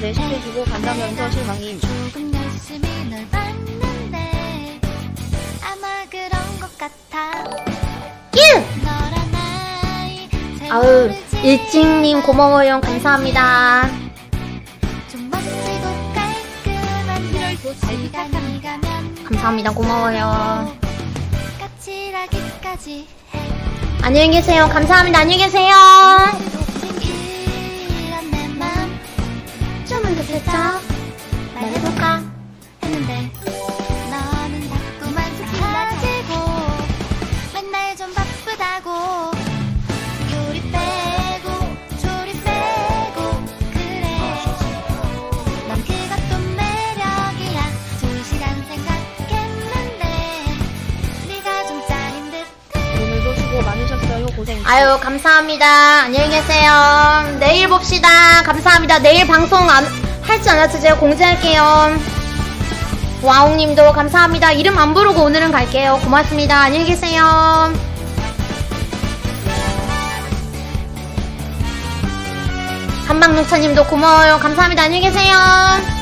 전화면서 실망임. 조금 열심히 널 봤는데 아마 그런 것 같아 뀨! 너란 아이 잘 아우, 모르지 일찍님 고마워요. 감사합니다. 좀 멋지고 깔끔한 시간이 가면 감사합니다. 고마워요. 까칠하기까지 해 안녕히 계세요. 감사합니다. 안녕히 계세요. 더 살짝 말 해볼까? 했는데 너는 자꾸만 사라지고 맨날 좀 바쁘다고 요리 빼고 조리 빼고 그래 난 그것도 매력이야 두 시간 생각했는데 네가 좀 짱인 듯해 오늘도 수고 많으셨어요. 고생. 아유, 감사합니다. 안녕히 계세요. 내일 봅시다. 감사합니다. 내일 방송 안, 할지 안 할지 제가 공지할게요. 와옹님도 감사합니다. 이름 안 부르고 오늘은 갈게요. 고맙습니다. 안녕히 계세요. 한방농차님도 고마워요. 감사합니다. 안녕히 계세요.